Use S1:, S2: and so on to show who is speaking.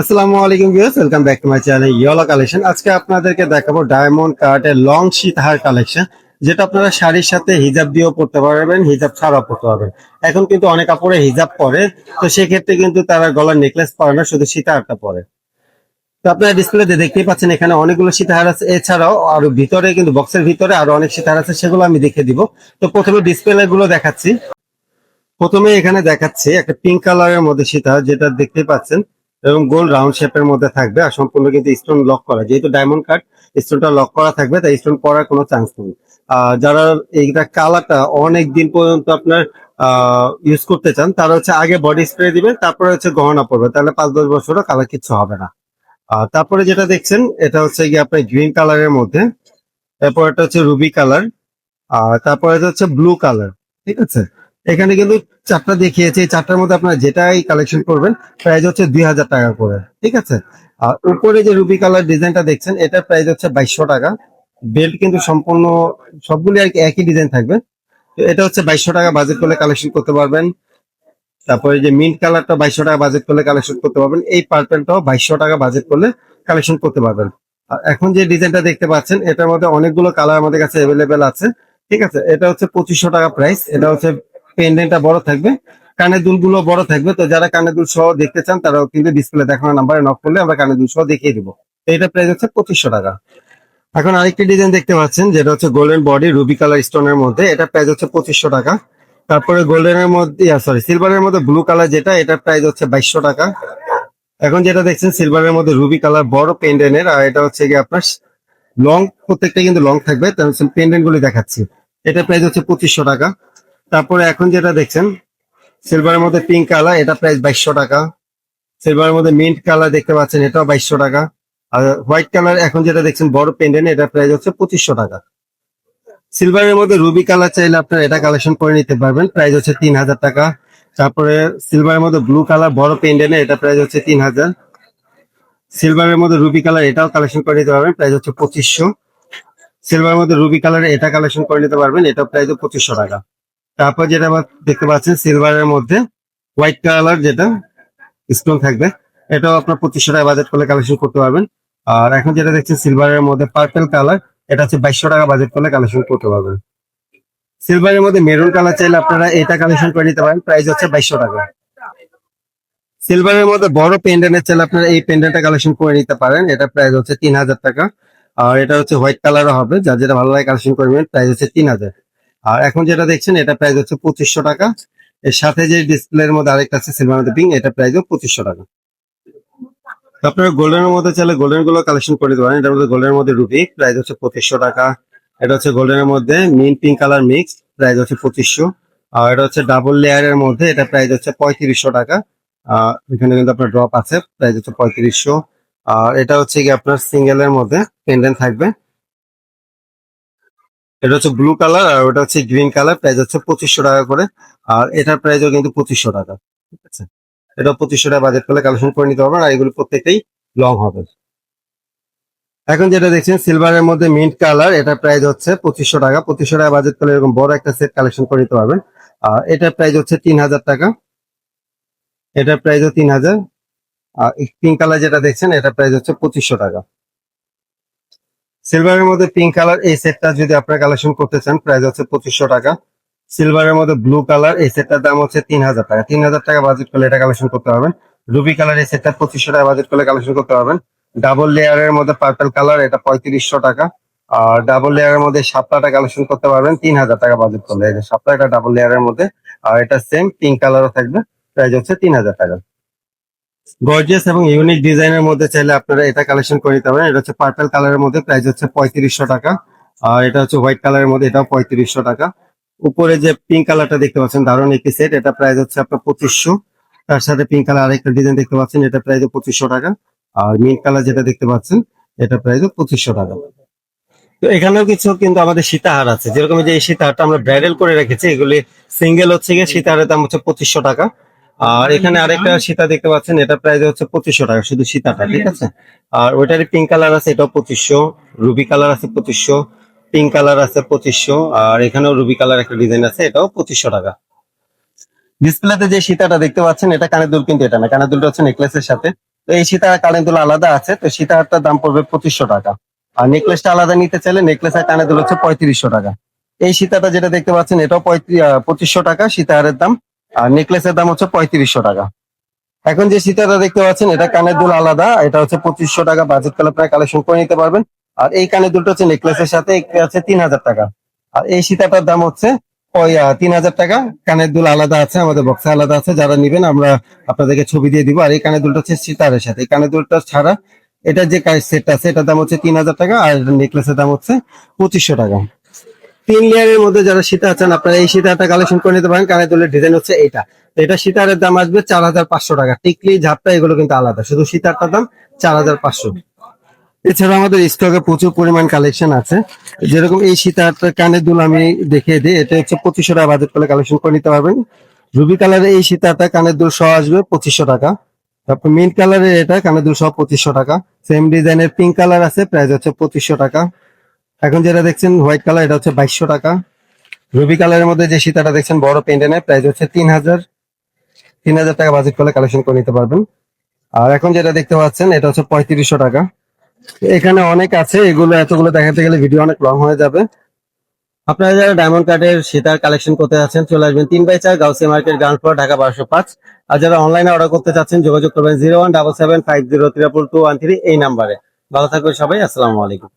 S1: আসসালামু আলাইকুম viewers, welcome back to my channel Yola collection. আজকে আপনাদেরকে দেখাবো ডায়মন্ড কার্ডের লং সীতাহার কালেকশন, যেটা আপনারা শাড়ির সাথে হিজাব দিয়েও পড়তে পারবেন, হিজাব ছাড়াও পড়তে পারবেন। এখন কিন্তু অনেক কাপড়ে হিজাব পরে, তো সেক্ষেত্রে কিন্তু তারা গলার নেকলেস পরে না, শুধু সীতাহারটা পরে। তো আপনারা ডিসপ্লেতে দেখতেই পাচ্ছেন, এখানে অনেকগুলো সীতাহার আছে। এছাড়াও আরও ভিতরে, কিন্তু বক্সের ভিতরে আরও অনেক সীতাহার আছে, সেগুলো আমি দেখে দিব। তো প্রথমে ডিসপ্লে গুলো দেখাচ্ছি। প্রথমে এখানে দেখাচ্ছি একটা পিঙ্ক কালারের মধ্যে সীতাহার যেটা দেখতেই পাচ্ছেন। এবং গোল রাউন্ড শেপের মধ্যে থাকবে আর সম্পূর্ণ কিন্তু স্টোন লক করা। যেহেতু ডায়মন্ড কাট স্টোনটা লক করা থাকবে, তাই স্টোন পড়ার কোনো চান্স নেই। যারা এইটা কালারটা অনেক দিন পর্যন্ত আপনার ইউজ করতে চান, তারা হচ্ছে আগে বডি স্প্রে দিবেন, তারপরে হচ্ছে গহনা পড়বে তাহলে পাঁচ দশ বছরও কালার কিচ্ছু হবে না। তারপরে যেটা দেখছেন, এটা হচ্ছে গিয়ে আপনার গ্রিন কালারের মধ্যে। তারপর এটা হচ্ছে রুবি কালার আর তারপরে এটা হচ্ছে ব্লু কালার ঠিক আছে? এখানে কিন্তু চারটা দেখিয়েছে। এই চারটার মধ্যে আপনারা যেটাই কালেকশন করবেন প্রাইস হচ্ছে দুই হাজার টাকা করে, ঠিক আছে? আর উপরে যে রুবি কালার ডিজাইনটা দেখছেন, এটার প্রাইস হচ্ছে বাইশশো টাকা। বেল্ট কিন্তু সম্পূর্ণ সবগুলি আর কি একই ডিজাইন থাকবে। এটা হচ্ছে বাইশশো টাকা বাজেট করলে কালেকশন করতে পারবেন। তারপরে যে মিন্ট কালারটা বাইশশো টাকা বাজেট করলে কালেকশন করতে পারবেন। এই পার্পেলটাও বাইশশো টাকা বাজেট করলে কালেকশন করতে পারবেন। আর এখন যে ডিজাইনটা দেখতে পাচ্ছেন, এটার মধ্যে অনেকগুলো কালার আমাদের কাছে অ্যাভেলেবেল আছে, ঠিক আছে? এটা হচ্ছে পঁচিশশো টাকা প্রাইস এটা হচ্ছে পেন্ডেন্টটা বড় থাকবে। কানের দুলগুলো বড় থাকবে। তো যারা কানের দুল সহ দেখতে চান, তারাও কিন্তু ডিসপ্লে দেখানো নাম্বারে নক করলে আমরা কানের দুল সহ দেখিয়ে দিব। এটা প্রাইস হচ্ছে পঁচিশশো টাকা। এখন আরেকটি ডিজাইন দেখতে পাচ্ছেন, যেটা হচ্ছে গোল্ডেন বডি রুবি কালার স্টোনের মধ্যে। এটা প্রাইস হচ্ছে পঁচিশশো টাকা। তারপরে গোল্ডেনের মধ্যে সরি সিলভারের মধ্যে ব্লু কালার যেটা এটার প্রাইস হচ্ছে বাইশশো টাকা। এখন যেটা দেখছেন সিলভারের মধ্যে রুবি কালার বড় পেন্ডেন্টের আর এটা হচ্ছে গিয়ে আপনার লং প্রত্যেকটা কিন্তু লং থাকবে। পেন্ডেন্ট গুলি দেখাচ্ছি। এটা প্রাইস হচ্ছে পঁচিশশো টাকা। তারপরে এখন যেটা দেখছেন সিলভারের মধ্যে পিঙ্ক কালার এটা প্রাইস বাইশশো টাকা। সিলভারের মধ্যে মিন্ট কালার দেখতে পাচ্ছেন, এটাও বাইশশো টাকা। আর হোয়াইট কালার এখন যেটা দেখছেন, বড় পেন্ডেন্ট এটা প্রাইস হচ্ছে পঁচিশশো টাকা। সিলভারের মধ্যে রুবি কালার চাইলে আপনারা এটা কালেকশন করে নিতে পারবেন প্রাইস হচ্ছে তিন হাজার টাকা। তারপরে সিলভারের মধ্যে ব্লু কালার বড় পেন্ডেন্ট এটা প্রাইস হচ্ছে তিন হাজার। সিলভারের মধ্যে রুবি কালার এটাও কালেকশন করে নিতে পারবেন প্রাইস হচ্ছে পঁচিশশো। সিলভারের মধ্যে রুবি কালার এটা কালেকশন করে নিতে পারবেন এটা প্রাইস পঁচিশশো টাকা। তারপর যেটা আবার দেখতে পাচ্ছেন সিলভারের মধ্যে হোয়াইট কালার যেটা স্টোন থাকবে। এটাও আপনার পঁচিশশো টাকা বাজেট করলে কালেকশন করতে পারবেন। আর এখন যেটা দেখছেন সিলভারের মধ্যে পার্পেল কালার এটা হচ্ছে বাইশশো টাকা বাজেট করলে কালেকশন করতে পারবেন। সিলভারের মধ্যে মেরুন কালার চাইলে আপনারা এটা কালেকশন করে নিতে পারেন প্রাইস হচ্ছে বাইশশো টাকা। সিলভারের মধ্যে বড় পেন্ডেন্টের চাইলে আপনারা এই পেন্ডেন্টটা কালেকশন করে নিতে পারেন, এটা প্রাইস হচ্ছে তিন হাজার টাকা। আর এটা হচ্ছে হোয়াইট কালারও হবে, যার যেটা ভালো লাগে কালেকশন করবেন প্রাইস হচ্ছে তিন হাজার। আর এখন যেটা দেখছেন, এটা প্রাইস হচ্ছে পঁচিশশো টাকা। এর সাথে যে ডিসপ্লের মধ্যে আরেকটা আছে সিলভার মধ্যে পিং এটা প্রাইসও পঁচিশশো টাকা। আপনারা গোল্ডেনের মধ্যে চাইলে গোল্ডেনগুলো কালেকশন করে দিতে পারেন। এটার মধ্যে গোল্ডেনের মধ্যে রুবি প্রাইস হচ্ছে পঁচিশশো টাকা। এটা হচ্ছে গোল্ডেনের মধ্যে mint pink colour mix price হচ্ছে পঁচিশশো। আর এটা হচ্ছে ডাবল লেয়ারের মধ্যে, এটা প্রাইস হচ্ছে পঁয়ত্রিশশো টাকা। এখানে কিন্তু আপনার ড্রপ আছে প্রাইস হচ্ছে পঁয়ত্রিশশো। আর এটা হচ্ছে কি আপনার সিঙ্গেলের মধ্যে পেন্ডেন্ট থাকবে। এটা হচ্ছে ব্লু কালার আর ওটা হচ্ছে গ্রিন কালার প্রাইস হচ্ছে পঁচিশশো টাকা করে। আর এটার প্রাইসও কিন্তু পঁচিশশো টাকা, ঠিক আছে? এটা পঁচিশশো টাকা বাজেট করলে কালেকশন করে নিতে পারবেন আর এগুলো প্রত্যেকটাই লং হবে। এখন যেটা দেখছেন সিলভারের মধ্যে মিন্ট কালার এটার প্রাইস হচ্ছে পঁচিশশো টাকা। পঁচিশশো টাকা বাজেট করলে এরকম বড় একটা সেট কালেকশন করে নিতে পারবেন। আর এটার প্রাইস হচ্ছে তিন হাজার টাকা। এটার প্রাইসও তিন হাজার। আর পিঙ্ক কালার যেটা দেখছেন, এটার প্রাইস হচ্ছে পঁচিশশো টাকা। সিলভারের মধ্যে পিঙ্ক কালার এই সেটটা যদি আপনারা কালেকশন করতে চান প্রাইস হচ্ছে পঁচিশশো টাকা। সিলভারের মধ্যে ব্লু কালার এই সেটটার দাম হচ্ছে তিন হাজার টাকা। তিন হাজার টাকা বাজেট করলে এটা কালেকশন করতে পারবেন। রুবি কালার এই সেটটা পঁচিশশো টাকা বাজেট করলে কালেকশন করতে পারবেন। ডাবল লেয়ারের মধ্যে পার্পল কালার এটা পঁয়ত্রিশশো টাকা। আর ডাবল লেয়ারের মধ্যে সাতটাটা কালেকশন করতে পারবেন তিন হাজার টাকা বাজেট করলে। সাতটা ডাবল লেয়ারের মধ্যে, আর এটা সেম পিঙ্ক কালারও থাকবে। প্রাইস হচ্ছে তিন হাজার টাকা। গর্জিয়াস এবং ইউনিক ডিজাইনের মধ্যে চাইলে আপনারা এটা কালেকশন করে নিতে পারেন। এটা হচ্ছে পার্পল কালারের মধ্যে প্রাইস হচ্ছে পঁয়ত্রিশশো টাকা। আর এটা হচ্ছে হোয়াইট কালারের মধ্যে, এটাও পঁয়ত্রিশশো টাকা। উপরে যে পিঙ্ক কালারটা দেখতে পাচ্ছেন, দারুণ একটি সেট এটা প্রাইস হচ্ছে আপনার পঁচিশশো। তার সাথে পিঙ্ক কালার আরেকটা ডিজাইন দেখতে পাচ্ছেন, এটা প্রাইস পঁচিশশো টাকা। আর মিন্ট কালার যেটা দেখতে পাচ্ছেন, এটা প্রাইস পঁচিশশো টাকা। তো এখানেও কিছু কিন্তু আমাদের সীতাহার আছে। যেরকম যে এই সীতাহারটা আমরা ব্রাইডাল করে রেখেছি, এগুলি সিঙ্গেল হচ্ছে গিয়ে সীতাহারের দাম হচ্ছে পঁচিশশো টাকা। আর এখানে আরেকটা সীতা দেখতে পাচ্ছেন এটা প্রাইস হচ্ছে পঁচিশশো টাকা শুধু সীতাটা ঠিক আছে? আর ওইটারই পিঙ্ক কালার আছে এটাও পঁচিশশো রুবি কালার আছে পঁচিশশো পিঙ্ক কালার আছে পঁচিশশো আর এখানেও রুবি কালার একটা ডিজাইন আছে এটাও পঁচিশশো টাকা। ডিসপ্লেতে যে সীতাটা দেখতে পাচ্ছেন এটা কানের দুল কিন্তু এটা না কানের দুলটা হচ্ছে নেকলেসের সাথে। তো এই সীতাহার কানের দুল আলাদা আছে তো সীতাহারটার দাম পড়বে পঁচিশশো টাকা। আর নেকলেসটা আলাদা নিতে চাইলে নেকলেস আর কানের দুল হচ্ছে পঁয়ত্রিশশো টাকা। এই সীতাটা যেটা দেখতে পাচ্ছেন এটাও পঁয়ত্রিশ পঁচিশশো টাকা সীতাহারের দাম। আর নেকলেসের দাম হচ্ছে পঁয়ত্রিশশো টাকা। এখন যে সীতাটা দেখতে পাচ্ছেন, এটা কানের দুল আলাদা, এটা হচ্ছে পঁচিশশো টাকা বাজেট কালে আপনারা কালেকশন করে নিতে পারবেন। আর এই কানের দুলটা হচ্ছে নেকলেসের সাথে একটি আছে তিন হাজার টাকা। আর এই সীতাটার দাম হচ্ছে তিন হাজার টাকা। কানের দুল আলাদা আছে, আমাদের বক্সে আলাদা আছে, যারা নিবেন, আমরা আপনাদেরকে ছবি দিয়ে দিব। আর এই কানের দুলটা হচ্ছে সীতারের সাথে। এই কানের দুলটা ছাড়া, এটা যে সেট আছে, এটার দাম হচ্ছে তিন হাজার টাকা, আর নেকলেসের দাম হচ্ছে পঁচিশশো টাকা। তিন লেয়ারের মধ্যে যারা সীতা আছেন, আপনারা এই সীতাটা কালেকশন করে নিতে পারেন। কানে দুলের ডিজাইন হচ্ছে এটা এটা সীতারের দাম আসবে চার হাজার পাঁচশো টাকা। টিকলি ঝাপটা, এগুলো কিন্তু আলাদা। শুধু সীতারটার দাম চার হাজার পাঁচশো। এছাড়া আমাদের স্টকে প্রচুর পরিমাণ কালেকশন আছে। যেরকম এই সীতারটা কানের দুল আমি দেখিয়ে দিই, এটা হচ্ছে পঁচিশশো টাকা বাজেট করে কালেকশন করে নিতে পারবেন। রুবি কালারের এই সীতাটা কানের দুল সহ আসবে পঁচিশশো টাকা। তারপর মিন্ট কালারের এটা কানের দুল সহ পঁচিশশো টাকা। সেম ডিজাইনের পিঙ্ক কালার আছে প্রাইস হচ্ছে পঁচিশশো টাকা। এখন যেটা দেখছেন হোয়াইট কালার এটা হচ্ছে বাইশশো টাকা। রুবি কালারের মধ্যে যে সীতাটা দেখছেন, বড় পেন্ডেনের প্রাইস হচ্ছে তিন হাজার। তিন হাজার টাকা বাজেট করলে কালেকশন করে নিতে পারবেন। আর এখন যেটা দেখতে পাচ্ছেন, এটা হচ্ছে পঁয়ত্রিশশো টাকা। এখানে অনেক আছে, এগুলো এতগুলো দেখাতে গেলে ভিডিও অনেক লং হয়ে যাবে। আপনারা যারা ডায়মন্ড কার্ডের সীতার কালেকশন করতে যাচ্ছেন, চলে আসবেন তিন বাই চার Gausia market ground floor Dhaka বারোশো পাঁচ। আর যারা অনলাইনে অর্ডার করতে চাচ্ছেন, যোগাযোগ করবেন zero one double seven five zero two one three এই নাম্বারে। ভালো থাকবেন সবাই, আসসালামু আলাইকুম।